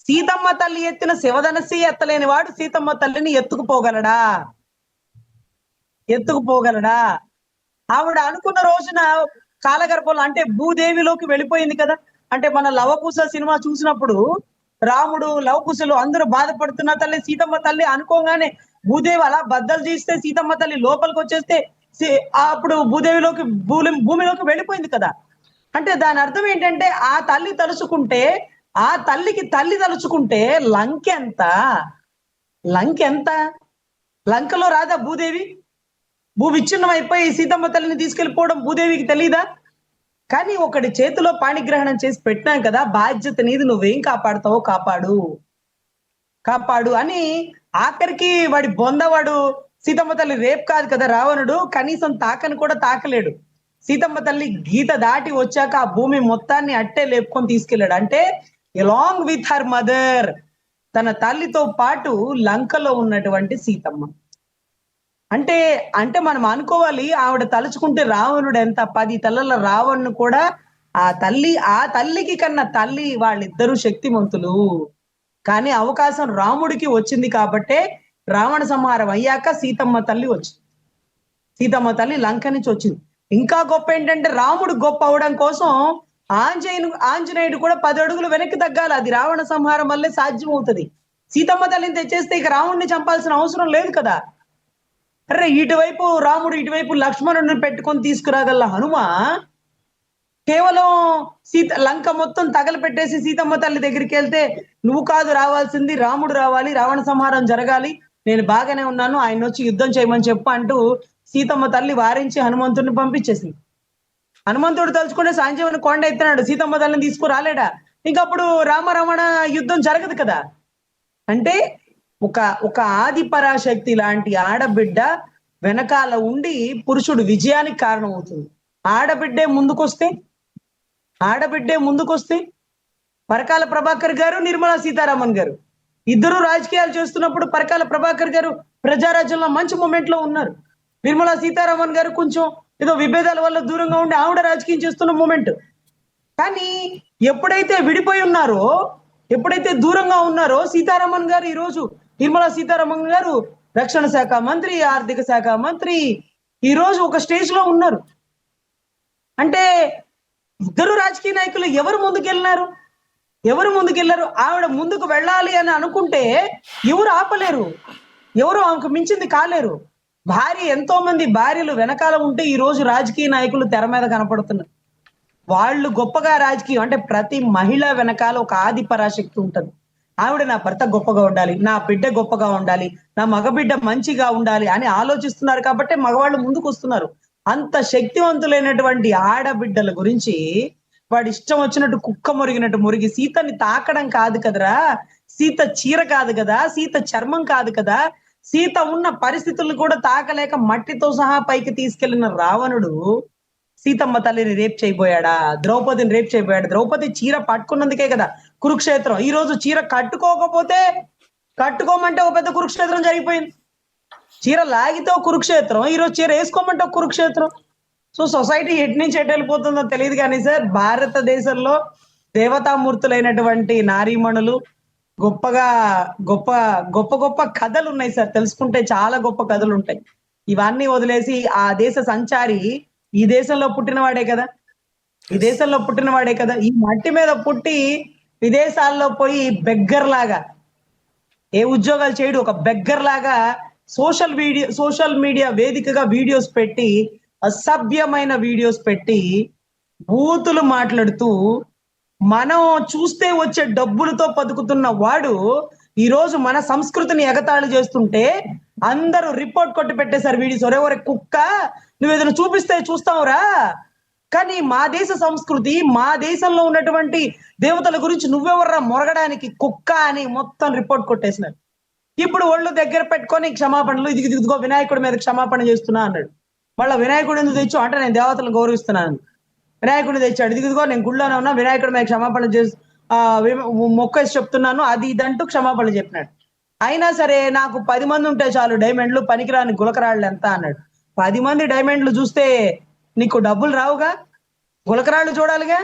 సీతమ్మ తల్లి ఎత్తిన శివధనస్సి ఎత్తలేని వాడు సీతమ్మ తల్లిని ఎత్తుకుపోగలడా? ఎత్తుకుపోగలడా? ఆవిడ అనుకున్న రోజున కాలగర్భంలో అంటే భూదేవిలోకి వెళ్ళిపోయింది కదా. అంటే మన లవకుశ సినిమా చూసినప్పుడు రాముడు లవకుశలు అందరూ బాధపడుతున్న తల్లి సీతమ్మ తల్లి అనుకోగానే భూదేవి అలా బద్దలు చేస్తే సీతమ్మ తల్లి లోపలికి వచ్చేస్తే ఆ అప్పుడు భూదేవిలోకి భూమి భూమిలోకి వెళ్ళిపోయింది కదా. అంటే దాని అర్థం ఏంటంటే ఆ తల్లి తలుచుకుంటే ఆ తల్లికి తల్లి తలుచుకుంటే లంకెంత? ఎంత ఎంత లంకలో రాదా భూదేవి? భూ విచ్ఛిన్నం అయిపోయి సీతమ్మ తల్లిని తీసుకెళ్ళిపోవడం భూదేవికి తెలీదా? కానీ ఒకటి చేతిలో పాణిగ్రహణం చేసి పెట్టినాం కదా బాధ్యత నీది నువ్వేం కాపాడుతావో కాపాడు. కాపాడు అని ఆఖరికి వాడి బొందవాడు సీతమ్మ తల్లి రేప్ కాదు కదా రావణుడు కనీసం తాకని కూడా తాకలేడు. సీతమ్మ తల్లి గీత దాటి వచ్చాక ఆ భూమి మొత్తాన్ని అట్టే లేపుకొని తీసుకెళ్ళాడు. అంటే ఎలాంగ్ విత్ హర్ మదర్ తన తల్లితో పాటు లంకలో ఉన్నటువంటి సీతమ్మ. అంటే అంటే మనం అనుకోవాలి ఆవిడ తలుచుకుంటే రావణుడు ఎంత? పది తలల రావణ్ణు కూడా ఆ తల్లి ఆ తల్లికి కన్నా తల్లి వాళ్ళిద్దరూ శక్తిమంతులు. కానీ అవకాశం రాముడికి వచ్చింది కాబట్టే రావణ సంహారం అయ్యాక సీతమ్మ తల్లి వచ్చింది. సీతమ్మ తల్లి లంక నుంచి వచ్చింది. ఇంకా గొప్ప ఏంటంటే రాముడు గొప్ప అవడం కోసం ఆంజనేయుడు ఆంజనేయుడు కూడా పది అడుగులు వెనక్కి తగ్గాలి. అది రావణ సంహారం వల్లే సాధ్యం అవుతుంది సీతమ్మ తల్లిని తెచ్చేస్తే ఇక రాముడిని చంపాల్సిన అవసరం లేదు కదా. అరే ఇటువైపు రాముడు ఇటువైపు లక్ష్మణుడిని పెట్టుకొని తీసుకురాగల హనుమ? కేవలం సీత లంక మొత్తం తగలపెట్టేసి సీతమ్మ తల్లి దగ్గరికి వెళ్తే నువ్వు కాదు రావాల్సింది రాముడు రావాలి రావణ సంహారం జరగాలి నేను బాగానే ఉన్నాను ఆయన వచ్చి యుద్ధం చేయమని చెప్పు అంటూ సీతమ్మ తల్లి వారించి హనుమంతుడిని పంపించేసింది. హనుమంతుడు తలుచుకుంటే సాంజీవని కొండ ఎత్తినాడు సీతమ్మ తల్లిని తీసుకురాలేడా? ఇంకప్పుడు రామరమణ యుద్ధం జరగదు కదా? అంటే ఒక ఒక ఆది పరాశక్తి లాంటి ఆడబిడ్డ వెనకాల ఉండి పురుషుడు విజయానికి కారణం అవుతుంది ఆడబిడ్డే ముందుకొస్తే? ఆడబిడ్డే ముందుకొస్తే? పరకాల ప్రభాకర్ గారు నిర్మలా సీతారామన్ గారు. ఇద్దరు రాజకీయాలు చేస్తున్నప్పుడు పరకాల ప్రభాకర్ గారు ప్రజారాజ్యంలో మంచి మూమెంట్లో ఉన్నారు. నిర్మలా సీతారామన్ గారు కొంచెం ఏదో విభేదాల వల్ల దూరంగా ఉండి ఆవిడ రాజకీయం చేస్తున్న మూమెంట్. కానీ ఎప్పుడైతే విడిపోయి ఉన్నారో ఎప్పుడైతే దూరంగా ఉన్నారో సీతారామన్ గారు ఈరోజు నిర్మలా సీతారామన్ గారు రక్షణ శాఖ మంత్రి ఆర్థిక శాఖ మంత్రి ఈ రోజు ఒక స్టేజ్లో ఉన్నారు. అంటే ఇద్దరు రాజకీయ నాయకులు ఎవరు ముందుకెళ్ళినారు ఎవరు ముందుకెళ్ళారు ఆవిడ ముందుకు వెళ్ళాలి అని అనుకుంటే ఎవరు ఆపలేరు? ఎవరు ఆమెకు మించింది కాలేరు? భార్య ఎంతో మంది భార్యలు వెనకాల ఉంటే ఈ రోజు రాజకీయ నాయకులు తెర మీద కనపడుతున్నారు. వాళ్ళు గొప్పగా రాజకీయం అంటే ప్రతి మహిళ వెనకాల ఒక ఆది పరాశక్తి ఆవిడ నా భర్త గొప్పగా ఉండాలి నా బిడ్డ గొప్పగా ఉండాలి నా మగబిడ్డ మంచిగా ఉండాలి అని ఆలోచిస్తున్నారు కాబట్టి మగవాళ్ళు ముందుకు వస్తున్నారు. అంత శక్తివంతులైనటువంటి ఆడబిడ్డల గురించి వాడి ఇష్టం వచ్చినట్టు కుక్క మురిగినట్టు మురిగి సీతని తాకడం కాదు కదరా. సీత చీర కాదు కదా సీత చర్మం కాదు కదా. సీత ఉన్న పరిస్థితులు కూడా తాకలేక మట్టితో సహా పైకి తీసుకెళ్ళిన రావణుడు సీతమ్మ తల్లిని రేప్ చేయబోయాడా? ద్రౌపదిని రేప్ చేయబోయాడు. ద్రౌపది చీర పట్టుకున్నందుకే కదా కురుక్షేత్రం. ఈ రోజు చీర కట్టుకోకపోతే కట్టుకోమంటే ఒక పెద్ద కురుక్షేత్రం జరిగిపోయింది. చీర లాగితే కురుక్షేత్రం ఈ రోజు చీర వేసుకోమంటే ఒక కురుక్షేత్రం. సో సొసైటీ ఎటు నుంచి ఎటు వెళ్ళిపోతుందో తెలియదు కానీ సార్ భారతదేశంలో దేవతామూర్తులైనటువంటి నారీమణులు గొప్పగా గొప్ప గొప్ప గొప్ప కథలు ఉన్నాయి సార్. తెలుసుకుంటే చాలా గొప్ప కథలు ఉంటాయి. ఇవన్నీ వదిలేసి ఆ దేశ సంచారి ఈ దేశంలో పుట్టినవాడే కదా? ఈ దేశంలో పుట్టినవాడే కదా? ఈ మట్టి మీద పుట్టి విదేశాల్లో పోయి బెగ్గర్ లాగా ఏ ఉద్యోగాలు చేయడు ఒక బెగ్గర్ లాగా సోషల్ వీడియో సోషల్ మీడియా వేదికగా వీడియోస్ పెట్టి అసభ్యమైన వీడియోస్ పెట్టి బూతులు మాట్లాడుతూ మనం చూస్తే వచ్చే డబ్బులతో బతుకుతున్న వాడు ఈ రోజు మన సంస్కృతిని ఎగతాళి చేస్తుంటే అందరూ రిపోర్ట్ కొట్టి పెట్టేశారు వీడియోస్. ఒరే ఒరే కుక్క నువ్వు ఏదైనా చూపిస్తే చూస్తావురా? కానీ మా దేశ సంస్కృతి మా దేశంలో ఉన్నటువంటి దేవతల గురించి నువ్వెవర్రా మొరగడానికి కుక్క అని మొత్తం రిపోర్ట్ కొట్టేసినారు. ఇప్పుడు ఒళ్ళు దగ్గర పెట్టుకొని క్షమాపణలు ఇది ఇదిగో వినాయకుడి మీద క్షమాపణ చేస్తున్నా అన్నాడు. మళ్ళీ వినాయకుడు ఎందుకు తెచ్చు అంటే నేను దేవతలను గౌరవిస్తున్నాను వినాయకుడిని తెచ్చాడు. ఇది ఇదిగో నేను గుళ్ళోనే ఉన్నా వినాయకుడి మీద క్షమాపణ చేసి ఆ మొక్కేసి చెప్తున్నాను అది ఇదంటూ క్షమాపణ చెప్పినాడు. అయినా సరే నాకు పది మంది ఉంటే చాలు డైమండ్లు పనికిరాని గులకరాళ్ళు ఎంత అన్నాడు. పది మంది డైమండ్లు చూస్తే నీకు డబ్బులు రావుగా? గులకరాళ్ళు చూడాలిగా?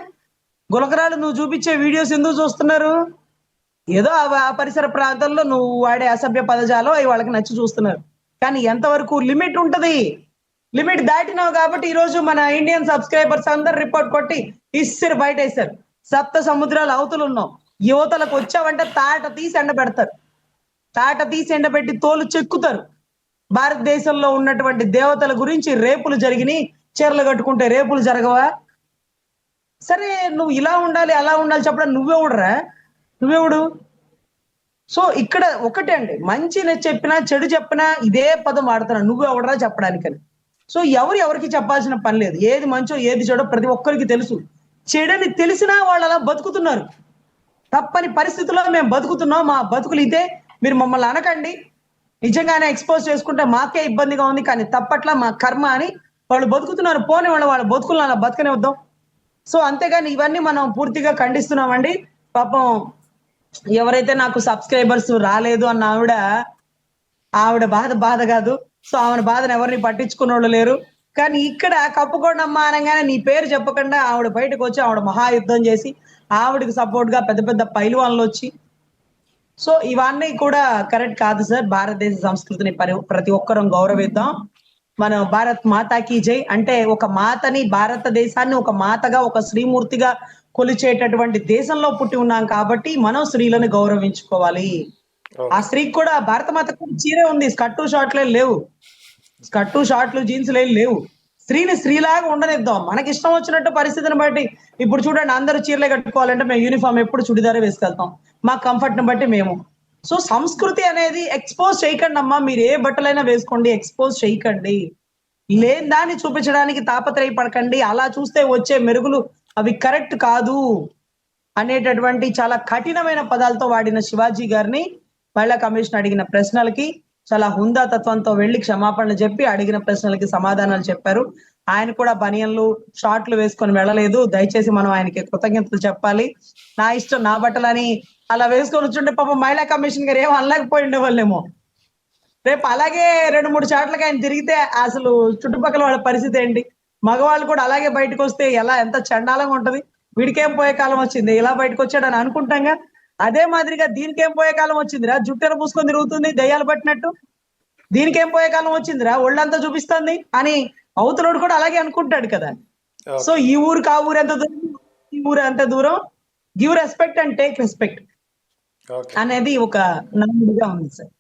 గులకరాళ్ళు నువ్వు చూపించే వీడియోస్ ఎందుకు చూస్తున్నారు? ఏదో ఆ- పరిసర ప్రాంతాల్లో నువ్వు వాడే అసభ్య పదజాలం అవి వాళ్ళకి నచ్చి చూస్తున్నారు. కానీ ఎంతవరకు లిమిట్ ఉంటది? లిమిట్ దాటినావు కాబట్టి ఈ రోజు మన ఇండియన్ సబ్స్క్రైబర్స్ అందరు రిపోర్ట్ కొట్టి ఇస్సిరు బయటేశారు. సప్త సముద్రాలు అవతలు ఉన్నాం. యువతలకు వచ్చావంటే తాట తీసి ఎండబెడతారు తాట తీసి ఎండబెట్టి తోలు చెక్కుతారు. భారతదేశంలో ఉన్నటువంటి దేవతల గురించి రేపులు జరిగినాయి. చీరలు కట్టుకుంటే రేపులు జరగవా? సరే నువ్వు ఇలా ఉండాలి అలా ఉండాలి చెప్పడం నువ్వెవడురా నువ్వెవడు సో ఇక్కడ ఒకటే అండి. మంచి చెప్పినా చెడు చెప్పినా ఇదే పదం వాడుతున్నా నువ్వెవడరా చెప్పడానికని. సో ఎవరు ఎవరికి చెప్పాల్సిన పని లేదు. ఏది మంచో ఏది చెడో ప్రతి ఒక్కరికి తెలుసు. చెడని తెలిసినా వాళ్ళు అలా బతుకుతున్నారు. తప్పని పరిస్థితుల్లో మేము బతుకుతున్నాం. మా బతుకులు ఇదే. మీరు మమ్మల్ని అనకండి. నిజంగానే ఎక్స్పోజ్ చేసుకుంటే మాకే ఇబ్బందిగా ఉంది. కానీ తప్పట్లా మా కర్మ అని వాళ్ళు బతుకుతున్నారు. పోని వాళ్ళు వాళ్ళ బతుకులను అలా బతకనివ్వద్దాం. సో అంతేగాని ఇవన్నీ మనం పూర్తిగా ఖండిస్తున్నామండి. పాపం ఎవరైతే నాకు సబ్స్క్రైబర్స్ రాలేదు అన్న ఆవిడ ఆవిడ బాధ బాధ కాదు. సో ఆవిడ బాధను ఎవరిని పట్టించుకున్న వాళ్ళు లేరు. కానీ ఇక్కడ కప్పుకోండమ్మా అనగానే నీ పేరు చెప్పకుండా ఆవిడ బయటకు వచ్చి ఆవిడ మహాయుద్ధం చేసి ఆవిడకి సపోర్ట్గా పెద్ద పెద్ద పైలువాన్లు వచ్చి. సో ఇవన్నీ కూడా కరెక్ట్ కాదు సార్. భారతదేశ సంస్కృతిని పరి ప్రతి ఒక్కరం గౌరవిద్దాం. మన భారత్ మాతాకి జై. అంటే ఒక మాతని భారతదేశాన్ని ఒక మాతగా ఒక శ్రీమూర్తిగా కొలిచేటటువంటి దేశంలో పుట్టి ఉన్నాం కాబట్టి మనం స్త్రీలను గౌరవించుకోవాలి. ఆ స్త్రీకి కూడా భారత మాత చీరే ఉంది. స్కట్టు షార్ట్లే లేవు. స్కట్టు షార్ట్లు జీన్స్ లేవు. స్త్రీని స్త్రీలాగా ఉండనిద్దాం. మనకి ఇష్టం వచ్చినట్టు పరిస్థితిని బట్టి ఇప్పుడు చూడండి అందరూ చీరలే కట్టుకోవాలంటే మేము యూనిఫామ్ ఎప్పుడు చుడిదారే వేసుకెళ్తాం. మా కంఫర్ట్ని బట్టి మేము. సో సంస్కృతి అనేది ఎక్స్పోజ్ చేయకండి అమ్మా మీరు ఏ బట్టలైనా వేసుకోండి ఎక్స్పోజ్ చేయకండి. లేని దాన్ని చూపించడానికి తాపత్రయపడకండి. అలా చూస్తే వచ్చే మెరుగులు అవి కరెక్ట్ కాదు అనేటటువంటి చాలా కఠినమైన పదాలతో వాడిన శివాజీ గారిని మహిళా కమిషన్ అడిగిన ప్రశ్నలకి చాలా హుందా తత్వంతో వెళ్ళి క్షమాపణలు చెప్పి అడిగిన ప్రశ్నలకి సమాధానాలు చెప్పారు. ఆయన కూడా బనియన్లు షార్ట్లు వేసుకొని వెళ్ళలేదు. దయచేసి మనం ఆయనకి కృతజ్ఞతలు చెప్పాలి. నా ఇష్టం నా బట్టలని అలా వేసుకొని వచ్చుంటే పాపం మహిళా కమిషన్ గారు ఏం అనలేకపోయి ఉండేవాళ్ళేమో రేపు అలాగే రెండు మూడు చాట్లకి ఆయన తిరిగితే అసలు చుట్టుపక్కల వాళ్ళ పరిస్థితి ఏంటి? మగవాళ్ళు కూడా అలాగే బయటకు వస్తే ఎలా ఎంత చండాలంగా ఉంటది? వీడికేం పోయే కాలం వచ్చింది? ఇలా బయటకు వచ్చాడని అనుకుంటాంగా? అదే మాదిరిగా దీనికేం పోయే కాలం వచ్చిందిరా? జుట్టెర పూసుకొని తిరుగుతుంది దయ్యాలు పట్టినట్టు? దీనికేం పోయే కాలం వచ్చిందిరా? ఒళ్ళంతా చూపిస్తుంది అని అవతలోడు కూడా అలాగే అనుకుంటాడు కదా. సో ఈ ఊరికి ఆ ఊరు ఎంత దూరం? ఈ ఊరు ఎంత దూరం? Give respect and take respect. అనేది ఒక నమ్ముడుగా ఉంది సార్.